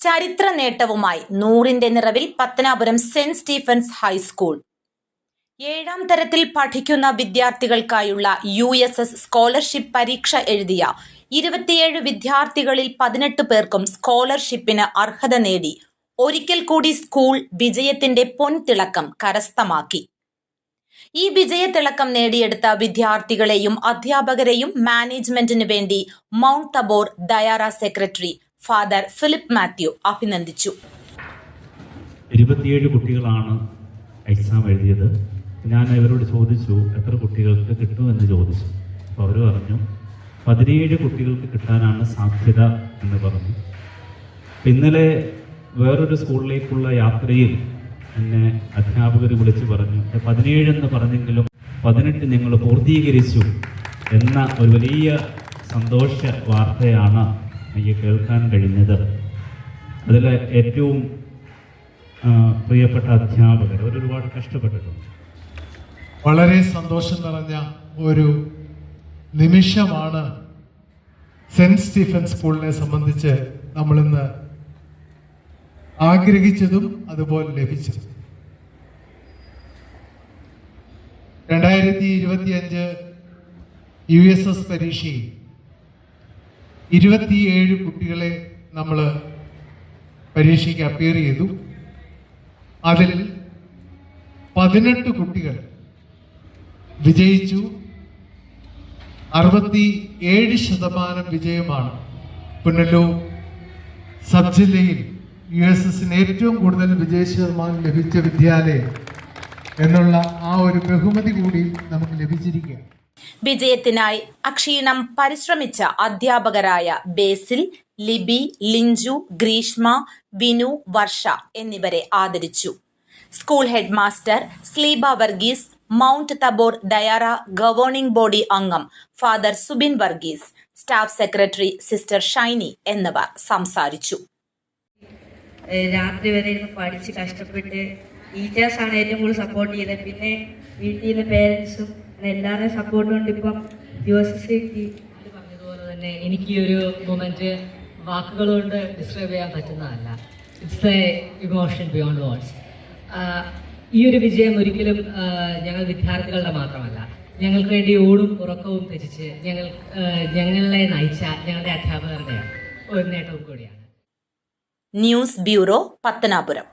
ചരിത്ര നേട്ടവുമായി നൂറിന്റെ നിറവിൽ പത്തനാപുരം സെന്റ് സ്റ്റീഫൻസ് ഹൈസ്കൂൾ. ഏഴാം തരത്തിൽ പഠിക്കുന്ന വിദ്യാർത്ഥികൾക്കായുള്ള യു എസ് എസ് സ്കോളർഷിപ്പ് പരീക്ഷ എഴുതിയ ഇരുപത്തിയേഴ് വിദ്യാർത്ഥികളിൽ പതിനെട്ട് പേർക്കും സ്കോളർഷിപ്പിന് അർഹത നേടി. ഒരിക്കൽ കൂടി സ്കൂൾ വിജയത്തിന്റെ പൊൻതിളക്കം കരസ്ഥമാക്കി. ഈ വിജയത്തിളക്കം നേടിയെടുത്ത വിദ്യാർത്ഥികളെയും അധ്യാപകരെയും മാനേജ്മെന്റിനു വേണ്ടി mount Tabor Dayara secretary father Philip Mathew അഭിനന്ദിച്ചു. ഇരുപത്തിയേഴ് കുട്ടികളാണ് എക്സാം എഴുതിയത്. ഞാൻ ഇവരോട് ചോദിച്ചു എത്ര കുട്ടികൾക്ക് കിട്ടുമെന്ന് ചോദിച്ചു. അപ്പോൾ അവർ പറഞ്ഞു പതിനേഴ് കുട്ടികൾക്ക് കിട്ടാനാണ് സാധ്യത എന്ന് പറഞ്ഞു. ഇന്നലെ വേറൊരു സ്കൂളിലേക്കുള്ള യാത്രയിൽ എന്നെ അധ്യാപകർ വിളിച്ച് പറഞ്ഞു പതിനേഴ് എന്ന് പറഞ്ഞെങ്കിലും പതിനെട്ട് ഞങ്ങൾ പൂർത്തീകരിച്ചു എന്ന ഒരു വലിയ സന്തോഷ വാർത്തയാണ് എനിക്ക് കേൾക്കാൻ കഴിഞ്ഞത്. അതിൽ ഏറ്റവും പ്രിയപ്പെട്ട അധ്യാപകർ അവരൊരുപാട് കഷ്ടപ്പെട്ടിട്ടുണ്ട്. വളരെ സന്തോഷം നിറഞ്ഞ ഒരു നിമിഷമാണ് സെന്റ് സ്റ്റീഫൻ സ്കൂളിനെ സംബന്ധിച്ച് നമ്മളിന്ന് ആഗ്രഹിച്ചതും അതുപോലെ ലഭിച്ചതും. രണ്ടായിരത്തി ഇരുപത്തിയഞ്ച് യു എസ് എസ് പരീക്ഷയിൽ ഇരുപത്തിയേഴ് കുട്ടികളെ നമ്മൾ പരീക്ഷയ്ക്ക് അപ്പിയർ ചെയ്തു. അതിൽ പതിനെട്ട് കുട്ടികൾ വിജയിച്ചു. അറുപത്തി ഏഴ് ശതമാനം വിജയമാണ് പുനലൂർ സബ് ജില്ലയിൽ യു എസ് എസിന് ഏറ്റവും കൂടുതൽ വിജയ ശതമാനം ലഭിച്ച വിദ്യാലയം എന്നുള്ള ആ ഒരു ബഹുമതി കൂടി നമുക്ക് ലഭിച്ചിരിക്കുകയാണ്. വിജയത്തിനായി അക്ഷീണം പരിശ്രമിച്ച അധ്യാപകരായ ബേസിൽ ലിബി ലിഞ്ചു ഗ്രീഷ്മ വിനു വർഷ എന്നിവരെ ആദരിച്ചു. School head master Sleeba Varghese mount Tabor Dayara governing body അംഗം father Subin Varghese staff secretary sister Shiny എന്നിവർ സംസാരിച്ചു. രാത്രി വരെ ഇരുന്ന് പഠിച്ച് കഷ്ടപ്പെട്ട് ടീച്ചേഴ്സാണ് ഏറ്റവും കൂടുതൽ സപ്പോർട്ട് ചെയ്തത്. പിന്നെ വീട്ടിൽ നിന്ന് പേരൻസും എല്ലാവരുടെയും സപ്പോർട്ട് കൊണ്ട് ഇപ്പം യു എസ് എസ് സിക്ക് പറഞ്ഞതുപോലെ തന്നെ എനിക്ക് ഈ ഒരു മൊമെന്റ് വാക്കുകൾ കൊണ്ട് ഡിസ്ക്രൈബ് ചെയ്യാൻ പറ്റുന്നതല്ല. It's a emotion beyond words ഈ ഒരു വിജയം ഒരിക്കലും ഞങ്ങൾ വിദ്യാർത്ഥികളുടെ മാത്രമല്ല. ഞങ്ങൾക്ക് വേണ്ടി ഓടും ഉറക്കവും ത്യജിച്ച് ഞങ്ങൾ ഞങ്ങളെ നയിച്ച ഞങ്ങളുടെ അധ്യാപകരുടെയാണ് ഒരു നേട്ടവും കൂടിയാണ്. News bureau Pathanapuram.